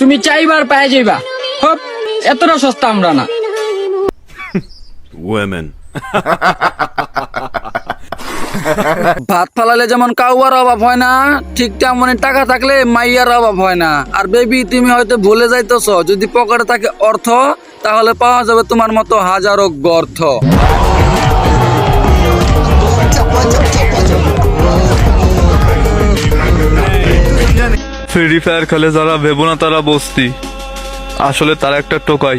তুমি চাইবার পায়ে যাইবা। হপ এতটা সস্তা আমরা না। Women. ভাত ফালালে যেমন কাউয়ার অভাব হয় না ঠিক তেমনই টাকা থাকলে মাইয়ার অভাব হয় না। আর বেবি তুমি হয়তো ভুলে যাইতেছ যদি পকেটে থাকে অর্থ তাহলে পাওয়া যাবে তোমার মতো হাজারো গর্থ। ফ্রি ফায়ার খেলে যারা ভেবো না তারা বস্তি। আসলে তারা একটা টোকাই।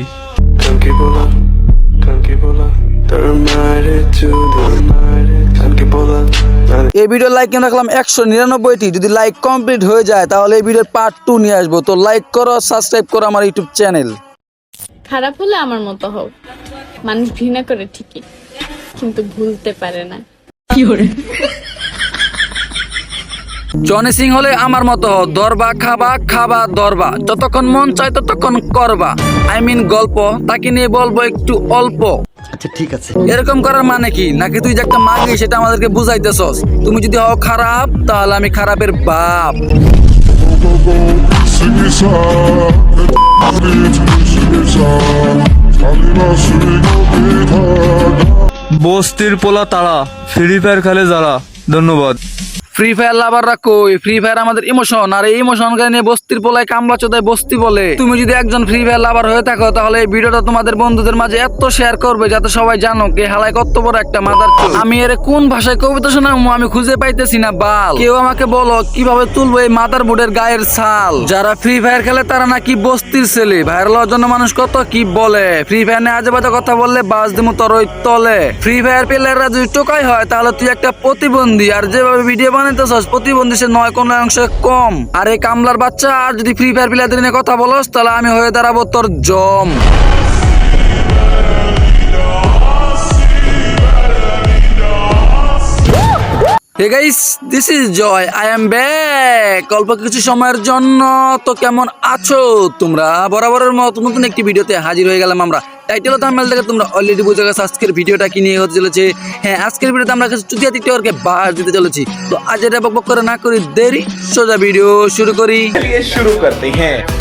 এই ভিডিও লাইক কেন রাখলাম একশো নিরানব্বইটি। যদি লাইক কমপ্লিট হয়ে যায় তাহলে এই ভিডিওর পার্ট টু নিয়ে আসব। তো লাইক করো সাবস্ক্রাইব করো আমার ইউটিউব চ্যানেল খারাপ হলে আমার মতো হোক মানুষ ঘৃণা করে ঠিকই কিন্তু ভুলতে পারে না। জনি সিং হলে আমার মতো দরবা খাবা খাবা দরবা। যতক্ষণ মন চায় ততক্ষণ করবা। আই মিন গল্প তাকে নিয়ে বলব একটু অল্প। আচ্ছা ঠিক আছে। এরকম করার মানে কি? নাকি তুই যে একটা মাগি সেটা আমাদেরকে বুঝাইতেছস? তুমি যদি হও খারাপ তাহলে আমি খারাপের বাপ। বস্তির পোলা তারা ফ্রি ফায়ার খেলে যারা। ধন্যবাদ। ফ্রি ফায়ার লাভাররা কই? ফ্রি ফায়ার আমাদের ইমোশন আর এই ইমোশন নিয়ে বস্তির পোলায় কামলা চোদায় বস্তি বলে। তুমি যদি একজন ফ্রি ফায়ার লাভার হয়ে থাকো, তাহলে এই ভিডিওটা তোমাদের বন্ধুদের মাঝে এত শেয়ার করবে যাতে সবাই জানো কে হালায় কত বড় একটা মাদার আমি এর কোন ভাষায় কবিতা শোনাবো আমি খুঁজে পাইতেছি না, বাল। কেউ আমাকে বলো, কীভাবে তুলবো এই মাদার বোর্ডের গায়ের ছাল? যারা ফ্রি ফায়ার খেলে, তারা নাকি বস্তির ছেলে। ভাইরাল হওয়ার জন্য মানুষ কত কি বলে? ফ্রি ফায়ার নিয়ে আজে বাজে কথা বললে বাস দিমু তোর ওই তলে ফ্রি ফায়ার প্লেয়াররা যদি টোকাই হয়, তাহলে তুই একটা প্রতিবন্ধী। আর যেভাবে ভিডিও বানাইতেছস প্রতিবন্ধী সে নয় কোনো অংশে কম। আর এই কামলার বাচ্চা, আর যদি ফ্রি ফায়ার প্লেয়ারদের নিয়ে কথা বলস, তাহলে আমি হয়ে দাঁড়াবো তোর জম। This is Joy I am back অল্প কিছু সময়ের জন্য তো কেমন আছো তোমরা? বরাবরের মতো নতুন একটি ভিডিওতে হাজির হয়ে গেলাম আমরা। টাইটেল থাম্বনেল থেকে তোমরা অলরেডি বুঝে গেছো, আজকের ভিডিওটা কি নিয়ে হতে চলেছে। হ্যাঁ আজকের ভিডিওতে আমরা চুতিয়া ওরকে বাস দিতে চলেছি। তো আজ এটা বক করে না করি, দেরি, সোজা ভিডিও শুরু করি। আমার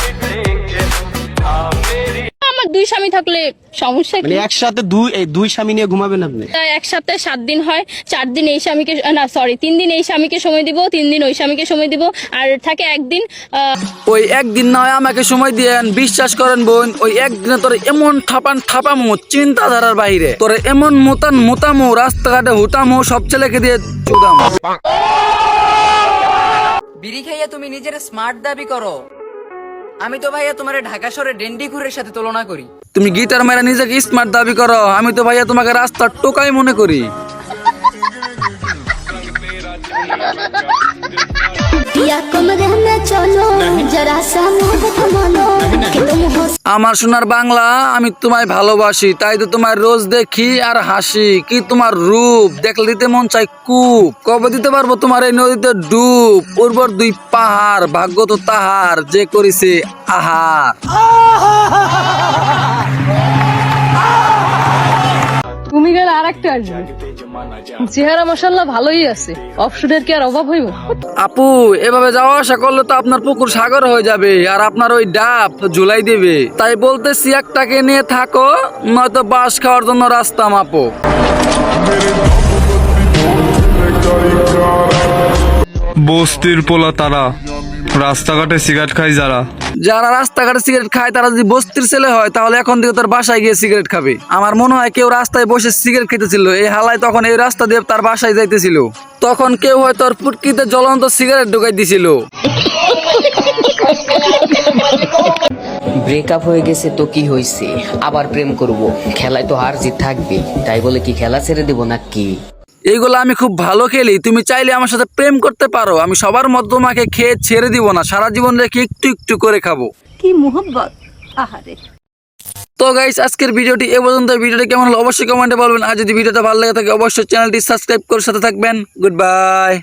দুই স্বামী থাকলে সমস্যা কি? মানে একসাথে দুই এই দুই স্বামী নিয়ে ঘুমাবেন আপনি? তাই এক সপ্তাহে সাত দিন হয় চার দিন এই স্বামীকে না সরি তিন দিন এই স্বামীকে সময় দিব তিন দিন ওই স্বামীকে সময় দিব আর থাকে একদিন ওই একদিন না হয় আমাকে সময় দিয়েন বিশ্বাস করেন বোন ওই একদিনে তোর এমন থাপান থাপামো চিন্তাধারার বাইরে। তোর এমন মোতান মোতামো রাস্তাঘাটে হুতামো সব ছেলেকে দিয়ে চুদামো। বিড়ি খাইয়া তুমি নিজের স্মার্ট দাবি করো। আমি তো ভাইয়া তোমার ঢাকা শহরে ডেন্ডি ঘুরের সাথে তুলনা করি তুমি গিটার মেরে নিজেকে স্মার্ট দাবি করো আমি তো ভাইয়া তোমাকে রাস্তার টোকাই মনে করি या कमरे में चलो जरा सा मुंह थमालो कि तुम हो আমার সোনার বাংলা, আমি তোমায় ভালোবাসি, তাই তো তোমার রোজ দেখি আর হাসি। কি তোমার রূপ? দেখলে দিতে মন চাই কূপ। কবে দিতে পারব তোমার এই নদীতে ডুব? উর্বর দুই পাহাড়, ভাগ্য তো তাহার, যে করিছে আহার। আসবে চেহারা মশাল্লা ভালোই আছে। অপশনের কি আর অভাব হইব? আপু এভাবে যাওয়া আসা করলে তো আপনার পুকুর সাগর হয়ে যাবে আর আপনার ওই ডাব ঝুলাই দেবে। তাই বলতেছি একটাকে নিয়ে থাকো নয়তো বাস খাওয়ার জন্য রাস্তা মাপো। বস্তির পোলা তারা। রাস্তাঘাটে সিগারেট খাই যারা। যারা রাস্তাঘাটে সিগারেট খায় তারা যদি বস্তির ছেলে হয় তাহলে এখন থেকে তার বাসায় গিয়ে সিগারেট খাবে। আমার মনে হয় কেউ রাস্তায় বসে সিগারেট খেতেছিল। এই হালায় তখন এই রাস্তা দিয়ে তার বাসায় যাইতেছিল। তখন কেউ হয়তো ওর ফুটকিতে জ্বলন্ত সিগারেট ঢুকাই দিছিল। ব্রেকআপ হয়ে গেছে তো কি হয়েছে আবার প্রেম করব। খেলায় তো হার জিত থাকবে তাই বলে কি খেলা ছেড়ে দেবো নাকি? এইগুলো আমি খুব ভালো খেলি। তুমি চাইলে আমার সাথে প্রেম করতে পারো। আমি সবার মধ্যে তোমাকে খেয়ে ছেড়ে দিব না। সারা জীবন রেখে একটু একটু করে খাব। কি মোহব্বত? আহারে। তো গাইস আজকের ভিডিওটি এ পর্যন্ত। ভিডিওটি কেমন হলো অবশ্যই কমেন্টে বলবেন। আর যদি ভিডিওটা ভালো লাগে থাকে অবশ্যই চ্যানেলটি সাবস্ক্রাইব করে সাথে থাকবেন। Good bye